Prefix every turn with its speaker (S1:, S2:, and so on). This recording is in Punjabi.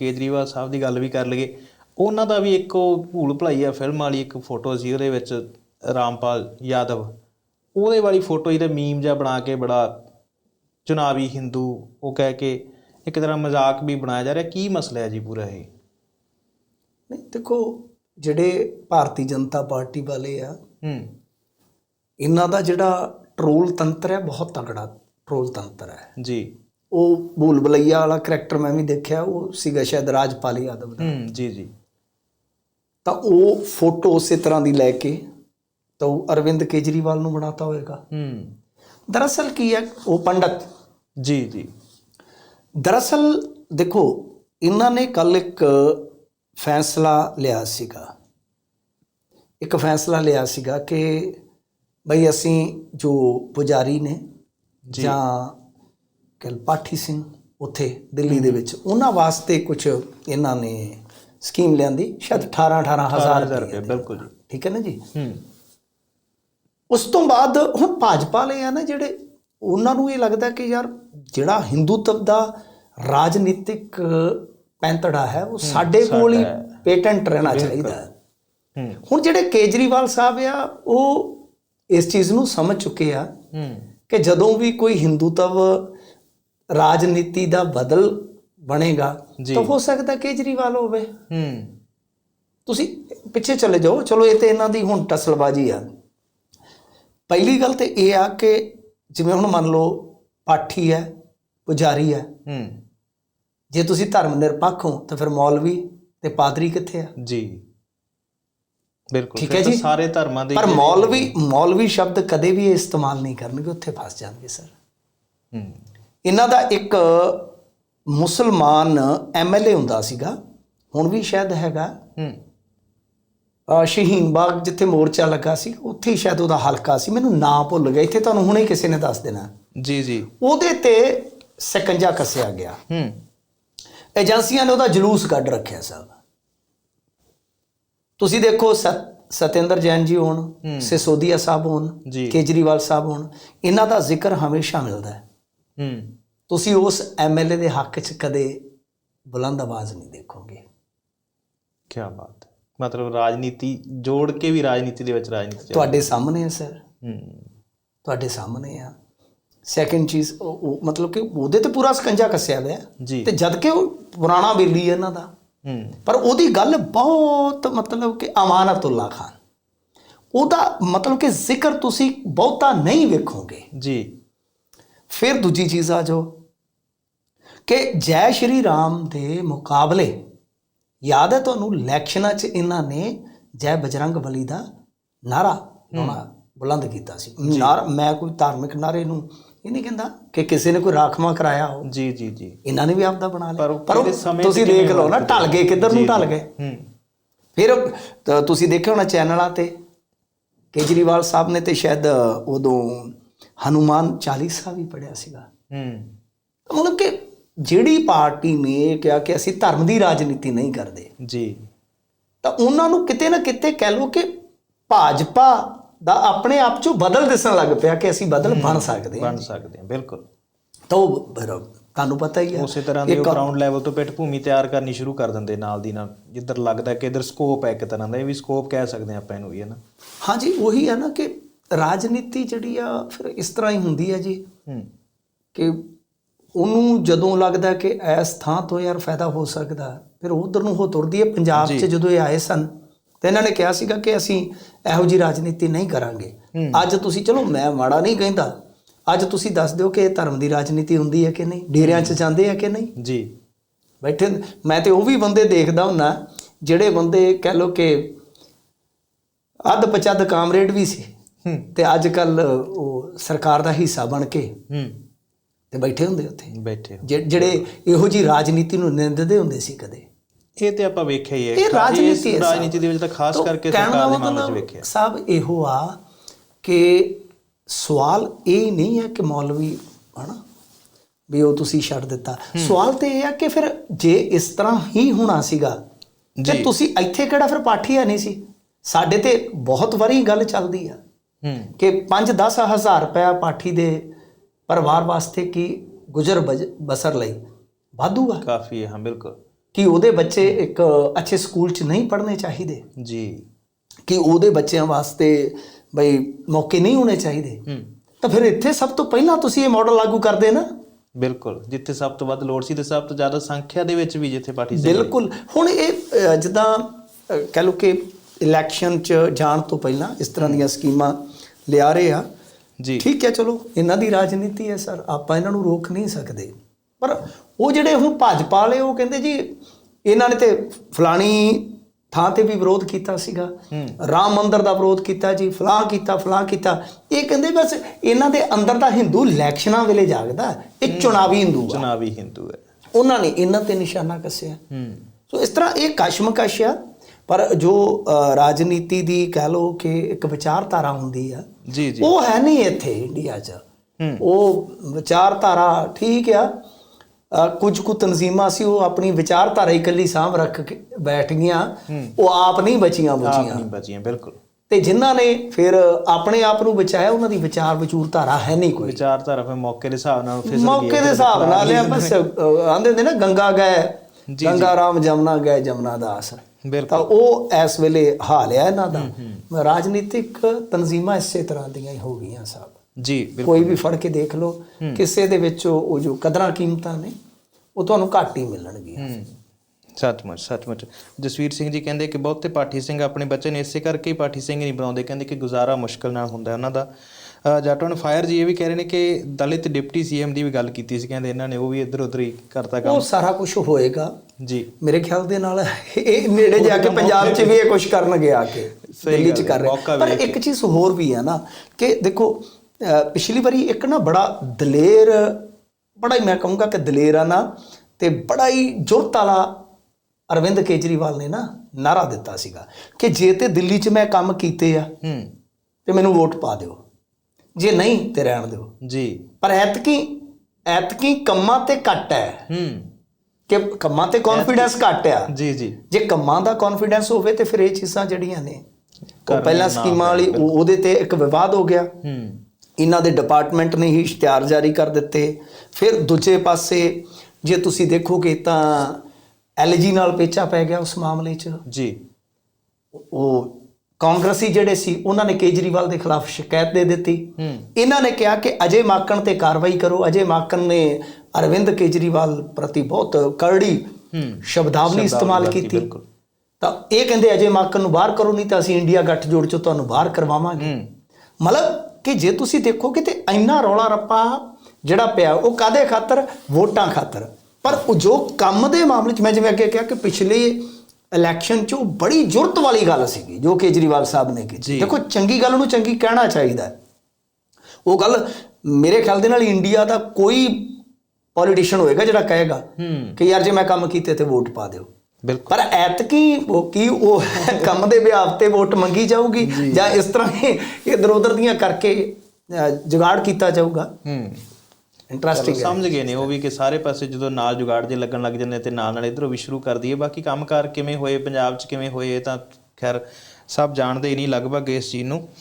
S1: ਕੇਜਰੀਵਾਲ ਸਾਹਿਬ ਦੀ ਗੱਲ ਵੀ ਕਰ ਲਈਏ ਉਹਨਾਂ ਦਾ ਵੀ ਇੱਕ ਉਹ ਭੂਲ ਭੁਲਾਈ ਆ ਫਿਲਮ ਵਾਲੀ ਇੱਕ ਫੋਟੋ ਸੀ ਉਹਦੇ ਵਿੱਚ ਰਾਮਪਾਲ ਯਾਦਵ। ਉਹਦੇ ਵਾਲੀ ਫੋਟੋ ਇਹਦੇ ਮੀਮ ਜਿਹਾ ਬਣਾ ਕੇ ਬੜਾ ਚੁਣਾਵੀ ਹਿੰਦੂ ਉਹ ਕਹਿ ਕੇ ਇੱਕ ਤਰ੍ਹਾਂ ਮਜ਼ਾਕ ਵੀ ਬਣਾਇਆ ਜਾ ਰਿਹਾ। ਕੀ ਮਸਲਾ ਹੈ ਜੀ ਪੂਰਾ ਇਹ?
S2: ਨਹੀਂ ਦੇਖੋ ਜਿਹੜੇ ਭਾਰਤੀ ਜਨਤਾ ਪਾਰਟੀ ਵਾਲੇ ਆ
S1: ਹੂੰ।
S2: ਇਹਨਾਂ ਦਾ ਜਿਹੜਾ ਟਰੋਲ ਤੰਤਰ ਹੈ ਬਹੁਤ ਤਗੜਾ ਟਰੋਲ ਤੰਤਰ ਹੈ।
S1: ਜੀ।
S2: ਉਹ ਭੂਲ ਭੁਲਈਆ ਵਾਲਾ ਕਰੈਕਟਰ ਮੈਂ ਵੀ ਦੇਖਿਆ ਉਹ ਸੀਗਾ ਸ਼ਾਇਦ ਰਾਜਪਾਲ ਯਾਦਵ ਦਾ।
S1: ਹੂੰ ਜੀ ਜੀ।
S2: ਤਾਂ ਉਹ ਫੋਟੋ ਉਸੇ ਤਰ੍ਹਾਂ ਦੀ ਲੈ ਕੇ ਤਾਂ ਉਹ ਅਰਵਿੰਦ ਕੇਜਰੀਵਾਲ ਨੂੰ ਬਣਾਤਾ ਹੋਏਗਾ।
S1: ਹੂੰ।
S2: ਦਰਅਸਲ ਕੀ ਹੈ ਉਹ ਪੰਡਤ।
S1: ਜੀ ਜੀ।
S2: ਦਰਅਸਲ ਦੇਖੋ ਇਹਨਾਂ ਨੇ ਕੱਲ ਇੱਕ ਫੈਸਲਾ ਲਿਆ ਸੀਗਾ। ਇੱਕ ਫੈਸਲਾ ਲਿਆ ਸੀਗਾ ਕਿ ਬਈ ਅਸੀਂ ਜੋ ਪੁਜਾਰੀ ਨੇ ਜਾਂ ਕਲ ਪਾਠੀ ਸਿੰਘ ਉੱਥੇ ਦਿੱਲੀ ਦੇ ਵਿੱਚ। ਉਹਨਾਂ ਵਾਸਤੇ ਕੁਝ ਇਹਨਾਂ ਨੇ ਸਕੀਮ ਲਿਆਂਦੀ ਸ਼ਾਇਦ 18 18000
S1: 1000
S2: ਰੁਪਏ
S1: ਬਿਲਕੁਲ ਜੀ।
S2: ਠੀਕ ਹੈ ਨਾ ਜੀ?
S1: ਹੂੰ।
S2: ਉਸ ਤੋਂ ਬਾਅਦ ਹੁਣ ਭਾਜਪਾ ਵਾਲੇ ਆ ਨਾ ਜਿਹੜੇ ਉਹਨਾਂ ਨੂੰ ਇਹ ਲੱਗਦਾ ਕਿ ਯਾਰ ਜਿਹੜਾ ਹਿੰਦੂਤਵ ਦਾ ਰਾਜਨੀਤਿਕ ਪੈਂਤੜਾ ਹੈ ਉਹ ਸਾਡੇ ਕੋਲ ਹੀ ਪੇਟੈਂਟ ਰਹਿਣਾ ਚਾਹੀਦਾ ਹੈ।
S1: ਹੂੰ।
S2: ਹੁਣ ਜਿਹੜੇ ਕੇਜਰੀਵਾਲ ਸਾਹਿਬ ਆ ਉਹ ਇਸ ਚੀਜ਼ ਨੂੰ ਸਮਝ ਚੁੱਕੇ ਆ
S1: ਹੂੰ।
S2: ਕਿ ਜਦੋਂ ਵੀ ਕੋਈ ਹਿੰਦੂਤਵ ਰਾਜਨੀਤੀ ਦਾ ਬਦਲ ਬਣੇਗਾ। ਤਾਂ ਹੋ ਸਕਦਾ ਕੇਜਰੀਵਾਲ ਹੋਵੇ।
S1: ਹੂੰ।
S2: ਤੁਸੀਂ ਪਿੱਛੇ ਚਲੇ ਜਾਓ ਚਲੋ ਇਹ ਤੇ ਇਹਨਾਂ ਦੀ ਹੁਣ ਟਸਲਬਾਜੀ ਆ। ਪਹਿਲੀ ਗੱਲ ਤੇ ਇਹ ਆ ਕਿ ਜਿਵੇਂ ਹੁਣ ਮੰਨ ਲਓ ਪਾਠੀ ਹੈ ਪੁਜਾਰੀ ਹੈ।
S1: ਹੂੰ।
S2: ਜੇ ਤੁਸੀਂ ਧਰਮ ਨਿਰਪੱਖ ਹੋ ਤਾਂ ਫਿਰ ਮੌਲਵੀ ਤੇ ਪਾਦਰੀ ਕਿੱਥੇ ਆ?
S1: ਜੀ। ਬਿਲਕੁਲ
S2: ਠੀਕ ਹੈ ਜੀ।
S1: ਸਾਰੇ ਧਰਮਾਂ ਦੇ
S2: ਪਰ ਮੌਲਵੀ ਮੌਲਵੀ ਸ਼ਬਦ ਕਦੇ ਵੀ ਇਸਤੇਮਾਲ ਨਹੀਂ ਕਰਨਗੇ ਉੱਥੇ ਫਸ ਜਾਣਗੇ ਸਰ।
S1: ਹੂੰ।
S2: ਇਹਨਾਂ ਦਾ ਇੱਕ ਮੁਸਲਮਾਨ ਐਮਐਲਏ ਹੁੰਦਾ ਸੀਗਾ ਹੁਣ ਵੀ ਸ਼ਾਇਦ ਹੈਗਾ।
S1: ਹੂੰ।
S2: ਸ਼ਹੀਨ ਬਾਗ ਜਿੱਥੇ ਮੋਰਚਾ ਲੱਗਾ ਸੀ ਉੱਥੇ ਹੀ ਸ਼ਾਇਦ ਉਹਦਾ ਹਲਕਾ ਸੀ ਮੈਨੂੰ ਨਾਂ ਭੁੱਲ ਗਿਆ ਇੱਥੇ ਤੁਹਾਨੂੰ ਹੁਣੇ ਕਿਸੇ ਨੇ ਦੱਸ ਦੇਣਾ।
S1: ਜੀ ਜੀ।
S2: ਉਹਦੇ ਤੇ ਸਕੰਜਾ ਕੱਸਿਆ ਗਿਆ।
S1: ਹੂੰ।
S2: ਏਜੰਸੀਆਂ ਨੇ ਉਹਦਾ ਜਲੂਸ ਕੱਢ ਰੱਖਿਆ ਸਾਹਿਬ ਤੁਸੀਂ ਦੇਖੋ ਸਤ ਸਤਿੰਦਰ ਜੈਨ ਜੀ ਹੋਣ ਸਿਸੋਦੀਆ ਸਾਹਿਬ ਹੋਣ। ਕੇਜਰੀਵਾਲ ਸਾਹਿਬ ਹੋਣ ਇਹਨਾਂ ਦਾ ਜ਼ਿਕਰ ਹਮੇਸ਼ਾ ਮਿਲਦਾ ਹੈ।
S1: ਹੂੰ।
S2: ਤੁਸੀਂ ਉਸ ਐਮਐਲਏ ਦੇ ਹੱਕ 'ਚ ਕਦੇ ਬੁਲੰਦ ਆਵਾਜ਼ ਨਹੀਂ ਦੇਖੋਗੇ।
S1: ਕੀ ਬਾਤ ਹੈ। ਮਤਲਬ ਰਾਜਨੀਤੀ ਜੋੜ ਕੇ ਵੀ ਰਾਜਨੀਤੀ ਦੇ ਵਿੱਚ ਰਾਜਨੀਤੀ
S2: ਤੁਹਾਡੇ ਸਾਹਮਣੇ ਹੈ ਸਰ।
S1: ਹੂੰ।
S2: ਤੁਹਾਡੇ ਸਾਹਮਣੇ ਆ। ਸੈਕੰਡ ਚੀਜ਼ ਉਹ ਮਤਲਬ ਕਿ ਉਹਦੇ ਤੇ ਪੂਰਾ ਸਕੰਜਾ ਕੱਸਿਆ ਹੋਇਆ ਤੇ ਜਦ ਕਿ ਉਹ ਪੁਰਾਣਾ ਬੇਲੀ ਹੈ ਇਹਨਾਂ ਦਾ।
S1: ਹੂੰ।
S2: ਪਰ ਉਹਦੀ ਗੱਲ ਬਹੁਤ ਮਤਲਬ ਕਿ ਅਮਾਨਤੁੱਲਾ ਖਾਨ। ਉਹਦਾ ਮਤਲਬ ਕਿ ਜ਼ਿਕਰ ਤੁਸੀਂ ਬਹੁਤਾ ਨਹੀਂ ਵੇਖੋਗੇ।
S1: ਜੀ।
S2: ਫਿਰ ਦੂਜੀ ਚੀਜ਼ ਆ ਜੋ। ਕਿ ਜੈ ਸ਼੍ਰੀ ਰਾਮ ਦੇ ਮੁਕਾਬਲੇ ਯਾਦ ਹੈ ਤੁਹਾਨੂੰ ਇਲੈਕਸ਼ਨਾਂ 'ਚ ਇਹਨਾਂ ਨੇ ਜੈ ਬਜਰੰਗ ਬਲੀ ਦਾ ਨਾਰਾ ਲਾਉਣਾ ਬੁਲੰਦ ਕੀਤਾ ਸੀ। ਨਾਰਾ ਮੈਂ ਕੋਈ ਧਾਰਮਿਕ ਨਾਰੇ ਨੂੰ ਇਹ ਨਹੀਂ ਕਹਿੰਦਾ ਕਿ ਕਿਸੇ ਨੇ ਕੋਈ ਰਾਖਵਾ ਕਰਾਇਆ ਹੋ
S1: ਜੀ ਜੀ ਜੀ।
S2: ਇਹਨਾਂ ਨੇ ਵੀ ਆਪਦਾ ਬਣਾ ਲਿਆ। ਪਰ ਤੁਸੀਂ ਦੇਖ ਲਓ ਨਾ ਢਲ ਗਏ ਕਿੱਧਰ ਨੂੰ ਢਲ ਗਏ। ਫਿਰ ਤੁਸੀਂ ਦੇਖਿਆ ਹੋਣਾ ਚੈਨਲਾਂ ਤੇ ਕੇਜਰੀਵਾਲ ਸਾਹਿਬ ਨੇ ਤੇ ਸ਼ਾਇਦ ਉਦੋਂ ਹਨੂਮਾਨ ਚਾਲੀਸਾ ਵੀ ਪੜਿਆ ਸੀਗਾ।
S1: ਹੂੰ।
S2: ਮਤਲਬ ਕਿ ਜਿਹੜੀ ਪਾਰਟੀ ਨੇ ਕਿਹਾ ਕਿ ਅਸੀਂ ਧਰਮ ਦੀ ਰਾਜਨੀਤੀ ਨਹੀਂ ਕਰਦੇ
S1: ਜੀ।
S2: ਤਾਂ ਉਹਨਾਂ ਨੂੰ ਕਿਤੇ ਨਾ ਕਿਤੇ ਕਹਿ ਲਓ ਕਿ ਭਾਜਪਾ ਦਾ ਆਪਣੇ ਆਪ ਚੋਂ ਬਦਲ ਦਿਸਣ ਲੱਗ ਪਿਆ ਕਿ ਅਸੀਂ ਬਦਲ ਬਣ ਸਕਦੇ ਹਾਂ।
S1: ਬਣ ਸਕਦੇ ਆ ਬਿਲਕੁਲ।
S2: ਤਾਂ ਉਹ ਤੁਹਾਨੂੰ ਪਤਾ ਹੀ ਹੈ
S1: ਉਸੇ ਤਰ੍ਹਾਂ ਦੀ ਗਰਾਊਂਡ ਲੈਵਲ ਤੋਂ ਪਿੱਠ ਭੂਮੀ ਤਿਆਰ ਕਰਨੀ ਸ਼ੁਰੂ ਕਰ ਦਿੰਦੇ ਨਾਲ ਦੀ ਨਾਲ ਜਿੱਧਰ ਲੱਗਦਾ ਕਿ ਇਧਰ ਸਕੋਪ ਹੈ ਇੱਕ ਤਰ੍ਹਾਂ ਦਾ ਇਹ ਵੀ ਸਕੋਪ ਕਹਿ ਸਕਦੇ ਆਪਾਂ ਇਹਨੂੰ ਵੀ ਹੈ ਨਾ?
S2: ਹਾਂਜੀ ਉਹੀ ਹੈ ਨਾ ਕਿ ਰਾਜਨੀਤੀ ਜਿਹੜੀ ਆ ਫਿਰ ਇਸ ਤਰ੍ਹਾਂ ਹੀ ਹੁੰਦੀ ਹੈ ਜੀ
S1: ਹੂੰ।
S2: ਕਿ ਉਹਨੂੰ ਜਦੋਂ ਲੱਗਦਾ ਕਿ ਇਸ ਥਾਂ ਤੋਂ ਯਾਰ ਫਾਇਦਾ ਹੋ ਸਕਦਾ ਫਿਰ ਉਧਰ ਨੂੰ ਉਹ ਤੁਰਦੀ ਹੈ। ਪੰਜਾਬ 'ਚ ਜਦੋਂ ਇਹ ਆਏ ਸਨ ਤੇ ਇਹਨਾਂ ਨੇ ਕਿਹਾ ਸੀਗਾ ਕਿ ਅਸੀਂ ਇਹੋ ਜੀ ਰਾਜਨੀਤੀ ਨਹੀਂ ਕਰਾਂਗੇ। ਅੱਜ ਤੁਸੀਂ ਚਲੋ ਮੈਂ ਮਾੜਾ ਨਹੀਂ ਕਹਿੰਦਾ ਅੱਜ ਤੁਸੀਂ ਦੱਸ ਦਿਓ ਕਿ ਇਹ ਧਰਮ ਦੀ ਰਾਜਨੀਤੀ ਹੁੰਦੀ ਹੈ ਕਿ ਨਹੀਂ? ਡੇਰਿਆਂ 'ਚ ਜਾਂਦੇ ਆ ਕਿ ਨਹੀਂ?
S1: ਜੀ।
S2: ਬੈਠੇ ਮੈਂ ਤੇ ਉਹ ਵੀ ਬੰਦੇ ਦੇਖਦਾ ਹੁੰਨਾ ਜਿਹੜੇ ਬੰਦੇ ਕਹਿ ਲੋ ਕਿ ਅੱਧ ਪਚੱਧ ਕਾਮਰੇਡ ਵੀ ਸੀ। ਤੇ ਅੱਜ ਕੱਲ ਉਹ ਸਰਕਾਰ ਦਾ ਹਿੱਸਾ ਬਣ ਕੇ
S1: ਹੂੰ।
S2: ਤੇ ਬੈਠੇ ਹੁੰਦੇ ਉੱਥੇ।
S1: ਬੈਠੇ
S2: ਜਿ- ਜਿਹੜੇ ਇਹੋ ਜੀ ਰਾਜਨੀਤੀ ਨੂੰ ਨਿੰਦਦੇ ਹੁੰਦੇ ਸੀ ਕਦੇ।
S1: ਇਹ ਤੇ ਆਪਾਂ ਵੇਖਿਆ ਹੀ ਹੈ।
S2: ਇਹ ਰਾਜਨੀਤੀ ਹੈ
S1: ਇਸ ਰਾਜਨੀਤੀ ਦੇ ਵਿੱਚ ਤਾਂ ਖਾਸ ਕਰਕੇ ਸਰਕਾਰ ਦੇ ਮਾਮਲੇ 'ਚ
S2: ਮਤਲਬ
S1: ਵੇਖਿਆ।
S2: ਸਾਹਿਬ ਇਹੋ ਆ ਕਿ ਸਵਾਲ ਇਹ ਨਹੀਂ ਹੈ ਕਿ ਮੌਲਵੀ ਹਨਾ ਵੀ ਉਹ ਤੁਸੀਂ ਛੱਡ ਦਿੱਤਾ। ਸਵਾਲ ਤੇ ਇਹ ਆ ਕਿ ਫਿਰ ਜੇ ਇਸ ਤਰ੍ਹਾਂ ਹੀ ਹੋਣਾ ਸੀਗਾ ਤੇ ਤੁਸੀਂ ਇੱਥੇ ਕਿਹੜਾ ਫਿਰ ਪਾਠੀ ਹੈ ਨਹੀਂ ਸੀ? ਸਾਡੇ ਤੇ ਬਹੁਤ ਵਾਰੀ ਗੱਲ ਚੱਲਦੀ ਆ
S1: ਹੂੰ।
S2: ਕਿ 5-10 ਹਜ਼ਾਰ ਰੁਪਇਆ ਪਾਠੀ ਦੇ ਪਰਿਵਾਰ ਵਾਸਤੇ ਕੀ ਗੁਜ਼ਰ ਬਸਰ ਲਈ? ਵਾਧੂ ਆ।
S1: ਕਾਫੀ ਹੈ ਹਾਂ ਬਿਲਕੁਲ।
S2: ਕਿ ਉਹਦੇ ਬੱਚੇ ਇੱਕ ਅੱਛੇ ਸਕੂਲ 'ਚ ਨਹੀਂ ਪੜ੍ਹਨੇ ਚਾਹੀਦੇ?
S1: ਜੀ।
S2: ਕਿ ਉਹਦੇ ਬੱਚਿਆਂ ਵਾਸਤੇ ਬਈ ਮੌਕੇ ਨਹੀਂ ਹੋਣੇ ਚਾਹੀਦੇ? ਤਾਂ ਫਿਰ ਇੱਥੇ ਸਭ ਤੋਂ ਪਹਿਲਾਂ ਤੁਸੀਂ ਇਹ ਮਾਡਲ ਲਾਗੂ ਕਰਦੇ ਨਾ।
S1: ਬਿਲਕੁਲ ਜਿੱਥੇ ਸਭ ਤੋਂ ਵੱਧ ਲੋੜ ਸੀ ਤੇ ਸਭ ਤੋਂ ਜ਼ਿਆਦਾ ਸੰਖਿਆ ਦੇ ਵਿੱਚ ਵੀ ਜਿੱਥੇ ਪਾਠੀ ਸਿੰਘ
S2: ਬਿਲਕੁਲ। ਹੁਣ ਇਹ ਜਿੱਦਾਂ ਕਹਿ ਲਓ ਕਿ ਇਲੈਕਸ਼ਨ 'ਚ ਜਾਣ ਤੋਂ ਪਹਿਲਾਂ ਇਸ ਤਰ੍ਹਾਂ ਦੀਆਂ ਸਕੀਮਾਂ ਲਿਆ ਰਹੇ ਆ।
S1: ਜੀ।
S2: ਠੀਕ ਹੈ ਚਲੋ ਇਹਨਾਂ ਦੀ ਰਾਜਨੀਤੀ ਹੈ ਸਰ ਆਪਾਂ ਇਹਨਾਂ ਨੂੰ ਰੋਕ ਨਹੀਂ ਸਕਦੇ। ਪਰ ਉਹ ਜਿਹੜੇ ਹੁਣ ਭਾਜਪਾ ਵਾਲੇ ਉਹ ਕਹਿੰਦੇ ਜੀ ਇਹਨਾਂ ਨੇ ਤੇ ਫਲਾਣੀ ਥਾਂ ਤੇ ਵੀ ਵਿਰੋਧ ਕੀਤਾ ਸੀਗਾ। ਰਾਮ ਮੰਦਿਰ ਦਾ ਵਿਰੋਧ ਕੀਤਾ ਜੀ ਫਲਾਂ ਕੀਤਾ ਫਲਾਂ ਕੀਤਾ। ਇਹ ਕਹਿੰਦੇ ਬਸ ਇਹਨਾਂ ਦੇ ਅੰਦਰ ਦਾ ਹਿੰਦੂ ਇਲੈਕਸ਼ਨਾਂ ਵੇਲੇ ਜਾਗਦਾ ਇਹ ਚੁਣਾਵੀ ਹਿੰਦੂ ਆ।
S1: ਚੁਣਾਵੀ ਹਿੰਦੂ ਹੈ।
S2: ਉਹਨਾਂ ਨੇ ਇਹਨਾਂ ਤੇ ਨਿਸ਼ਾਨਾ ਕੱਸਿਆ।
S1: ਹੂੰ।
S2: ਸੋ ਇਸ ਤਰ੍ਹਾਂ ਇਹ ਕਸ਼ਮਕਸ਼ ਆ। ਪਰ ਜੋ ਰਾਜਨੀਤੀ ਦੀ ਕਹਿ ਲਓ ਕਿ ਇੱਕ ਵਿਚਾਰਧਾਰਾ ਹੁੰਦੀ ਆ
S1: ਜੀ ਜੀ।
S2: ਉਹ ਹੈ ਨਹੀਂ ਇੱਥੇ ਇੰਡੀਆ 'ਚ। ਉਹ ਵਿਚਾਰਧਾਰਾ ਠੀਕ ਆ ਕੁਝ ਕੁ ਤਨਜ਼ੀਮਾਂ ਸੀ ਉਹ ਆਪਣੀ ਵਿਚਾਰਧਾਰਾ ਇਕੱਲੀ ਸਾਂਭ ਰੱਖ ਕੇ ਬੈਠ ਗਈਆਂ ਉਹ ਆਪ ਨਹੀਂ ਬਚੀਆਂ
S1: ਆਪ
S2: ਬੁਝੀਆਂ
S1: ਨਹੀਂ ਬਚੀਆਂ ਬਿਲਕੁਲ।
S2: ਤੇ ਜਿਨ੍ਹਾਂ ਨੇ ਫਿਰ ਆਪਣੇ ਆਪ ਨੂੰ ਬਚਾਇਆ ਉਹਨਾਂ ਦੀ ਵਿਚਾਰ ਵਿਚੂਰਧਾਰਾ ਹੈ ਨਹੀਂ ਕੋਈ।
S1: ਵਿਚਾਰਧਾਰਾ ਫਿਰ ਮੌਕੇ ਦੇ ਹਿਸਾਬ ਨਾਲ ਫਿਸਲ ਗਈ
S2: ਮੌਕੇ ਦੇ ਹਿਸਾਬ ਨਾਲ ਬਸ ਆਂਦੇ ਹੁੰਦੇ ਨਾ ਗੰਗਾ ਗਏ ਗੰਗਾ ਰਾਮ ਜਮਨਾ ਗਏ ਜਮਨਾ ਦਾਸ। ਤਾਂ ਉਹ ਇਸ ਵੇਲੇ ਹਾਲ ਆ ਇਹਨਾਂ ਦਾ। ਰਾਜਨੀਤਿਕ ਤਨਜ਼ੀਮਾਂ ਇਸੇ ਤਰ੍ਹਾਂ ਦੀਆਂ ਹੀ ਹੋ ਗਈਆਂ ਸਭ।
S1: ਜੀ ਬਿਲਕੁਲ।
S2: ਕੋਈ ਵੀ ਫੜ ਕੇ ਦੇਖ ਲਓ ਕਿਸੇ ਦੇ ਵਿੱਚ ਉਹ ਉਹ ਜੋ ਕਦਰਾਂ ਕੀਮਤਾਂ ਨੇ ਉਹ ਤੁਹਾਨੂੰ ਘੱਟ ਹੀ ਮਿਲਣਗੀਆਂ।
S1: ਹੂੰ ਸੱਚਮੁੱਚ ਸੱਚਮੁੱਚ। ਜਸਵੀਰ ਸਿੰਘ ਜੀ ਕਹਿੰਦੇ ਕਿ ਬਹੁਤੇ ਪਾਠੀ ਸਿੰਘ ਆਪਣੇ ਬੱਚੇ ਨੇ ਇਸੇ ਕਰਕੇ ਹੀ ਪਾਠੀ ਸਿੰਘ ਨਹੀਂ ਬਣਾਉਂਦੇ। ਕਹਿੰਦੇ ਕਿ ਗੁਜ਼ਾਰਾ ਮੁਸ਼ਕਲ ਨਾਲ ਹੁੰਦਾ ਉਹਨਾਂ ਦਾ। ਜੱਟਵਨ ਫਾਇਰ ਜੀ ਇਹ ਵੀ ਕਹਿ ਰਹੇ ਨੇ ਕਿ ਦਲਿਤ ਡਿਪਟੀ ਸੀਐਮ ਦੀ ਵੀ ਗੱਲ ਕੀਤੀ ਸੀ। ਕਹਿੰਦੇ ਇਹਨਾਂ ਨੇ ਉਹ ਵੀ ਇੱਧਰ ਉੱਧਰ ਹੀ ਕਰਤਾ
S2: ਉਹ
S1: ਕੰਮ
S2: ਸਾਰਾ ਕੁਝ ਹੋਏਗਾ।
S1: ਜੀ।
S2: ਮੇਰੇ ਖਿਆਲ ਦੇ ਨਾਲ ਇਹ ਨੇੜੇ ਜਾ ਕੇ ਪੰਜਾਬ 'ਚ ਵੀ ਇਹ ਕੁਝ ਕਰਨਗੇ ਆ ਕੇ। ਦਿੱਲੀ 'ਚ ਕਰ ਰਹੇ। ਪਰ ਇੱਕ ਚੀਜ਼ ਹੋਰ ਵੀ ਹੈ ਨਾ ਕਿ ਦੇਖੋ ਪਿਛਲੀ ਵਾਰੀ ਇੱਕ ਨਾ ਬੜਾ ਦਲੇਰ ਬੜਾ ਹੀ ਮੈਂ ਕਹੂੰਗਾ ਕਿ ਦਲੇਰ ਆ ਨਾ ਤੇ ਬੜਾ ਹੀ ਜੁਰਤ ਵਾਲਾ ਅਰਵਿੰਦ ਕੇਜਰੀਵਾਲ ਨੇ ਨਾ ਨਾਰਾ ਦਿੱਤਾ ਸੀਗਾ ਕਿ ਜੇ ਤੇ ਦਿੱਲੀ 'ਚ ਮੈਂ ਕੰਮ ਕੀਤੇ ਆ
S1: ਹੂੰ।
S2: ਤੇ ਮੈਨੂੰ ਵੋਟ ਪਾ ਦਿਓ। ਜੇ ਨਹੀਂ ਤੇ ਰਹਿਣ ਦਿਓ।
S1: ਜੀ।
S2: ਪਰ ਐਤਕੀ ਐਤਕੀ ਕੰਮਾਂ ਤੇ ਘੱਟ ਹੈ।
S1: ਹੂੰ।
S2: ਕਿ ਕੰਮਾਂ ਤੇ ਕੌਨਫੀਡੈਂਸ ਘੱਟ ਆ।
S1: ਜੀ ਜੀ।
S2: ਜੇ ਕੰਮਾਂ ਦਾ ਕੌਨਫੀਡੈਂਸ ਹੋਵੇ ਤੇ ਫਿਰ ਇਹ ਚੀਜ਼ਾਂ ਜਿਹੜੀਆਂ ਨੇ ਪਹਿਲਾਂ ਸਕੀਮਾਂ ਵਾਲੀ ਉਹ- ਉਹਦੇ ਤੇ ਇੱਕ ਵਿਵਾਦ ਹੋ ਗਿਆ।
S1: ਹੂੰ।
S2: ਇਹਨਾਂ ਦੇ ਡਿਪਾਰਟਮੈਂਟ ਨੇ ਹੀ ਇਸ਼ਤਿਹਾਰ ਜਾਰੀ ਕਰ ਦਿੱਤੇ। ਫਿਰ ਦੂਜੇ ਪਾਸੇ ਜੇ ਤੁਸੀਂ ਦੇਖੋਗੇ ਤਾਂ ਐਲਜੀ ਨਾਲ ਪੇਚਾ ਪੈ ਗਿਆ ਉਸ ਮਾਮਲੇ 'ਚ।
S1: ਜੀ।
S2: ਉਹ ਕਾਂਗਰਸੀ ਜਿਹੜੇ ਸੀ ਉਹਨਾਂ ਨੇ ਕੇਜਰੀਵਾਲ ਦੇ ਖਿਲਾਫ ਸ਼ਿਕਾਇਤ ਦੇ ਦਿੱਤੀ। ਇਹਨਾਂ ਨੇ ਕਿਹਾ ਕਿ ਅਜੇ ਮਾਕਣ ਤੇ ਕਾਰਵਾਈ ਕਰੋ ਅਜੇ ਮਾਕਣ ਨੇ ਅਰਵਿੰਦ ਕੇਜਰੀਵਾਲ ਪ੍ਰਤੀ ਬਹੁਤ ਕਰੜੀ ਸ਼ਬਦਾਵਲੀ ਇਸਤੇਮਾਲ ਕੀਤੀ। ਤਾਂ ਇਹ ਕਹਿੰਦੇ ਅਜੇ ਮਾਕਨ ਨੂੰ ਬਾਹਰ ਕਰੋ ਨਹੀਂ ਤਾਂ ਅਸੀਂ ਇੰਡੀਆ ਗੱਠਜੋੜ ਚੋਂ ਤੁਹਾਨੂੰ ਬਾਹਰ ਕਰਵਾਵਾਂਗੇ। ਮਤਲਬ ਕਿ ਜੇ ਤੁਸੀਂ ਦੇਖੋਗੇ ਤੇ ਇੰਨਾ ਰੌਲਾ ਰੱਪਾ ਜਿਹੜਾ ਪਿਆ ਉਹ ਕਾਦੇ ਖਾਤਰ? ਵੋਟਾਂ ਖਾਤਰ। ਪਰ ਉਹ ਜੋ ਕੰਮ ਦੇ ਮਾਮਲੇ 'ਚ ਮੈਂ ਜਿਵੇਂ ਅੱਗੇ ਕਿਹਾ ਕਿ ਪਿਛਲੇ ਇਲੈਕਸ਼ਨ 'ਚ ਉਹ ਬੜੀ ਜੁਰਤ ਵਾਲੀ ਗੱਲ ਸੀਗੀ ਜੋ ਕੇਜਰੀਵਾਲ ਸਾਹਿਬ ਨੇ ਕੀਤੀ। ਦੇਖੋ ਚੰਗੀ ਗੱਲ ਨੂੰ ਚੰਗੀ ਕਹਿਣਾ ਚਾਹੀਦਾ ਉਹ ਗੱਲ ਮੇਰੇ ਖਿਆਲ ਦੇ ਨਾਲ ਇੰਡੀਆ ਦਾ ਕੋਈ ਪੋਲੀਟੀਸ਼ੀਅਨ ਹੋਏਗਾ ਜਿਹੜਾ ਕਹੇਗਾ ਕਿ ਯਾਰ ਜੇ ਮੈਂ ਕੰਮ ਕੀਤੇ ਤੇ ਵੋਟ ਪਾ ਦਿਓ।
S1: ਬਿਲਕੁਲ।
S2: ਪਰ ਐਤਕੀ ਉਹ ਕੀ ਉਹ ਕੰਮ ਦੇ ਵਿਆਪ ਤੇ ਵੋਟ ਮੰਗੀ ਜਾਊਗੀ ਜਾਂ। ਇਸ ਤਰ੍ਹਾਂ ਇਧਰ ਉਧਰ ਦੀਆਂ ਕਰਕੇ ਜੁਗਾੜ ਕੀਤਾ ਜਾਊਗਾ।
S1: ਹੂੰ।
S2: ਇੰਟਰਸਟਿੰਗ ਹੈ।
S1: ਸਮਝ ਗਏ ਨੇ ਉਹ ਵੀ ਕਿ ਸਾਰੇ ਪਾਸੇ ਜਦੋਂ ਨਾਲ ਜੁਗਾੜ ਜੇ ਲੱਗਣ ਲੱਗ ਜਾਂਦੇ ਤੇ ਨਾਲ ਨਾਲ ਇਧਰੋਂ ਵੀ ਸ਼ੁਰੂ ਕਰ ਦਈਏ। ਬਾਕੀ ਕੰਮਕਾਰ ਕਿਵੇਂ ਹੋਏ ਪੰਜਾਬ 'ਚ ਕਿਵੇਂ ਹੋਏ ਤਾਂ ਖੈਰ ਸਭ ਜਾਣਦੇ ਹੀ ਨਹੀਂ ਲਗਭਗ ਇਸ ਚੀਜ਼ ਨੂੰ।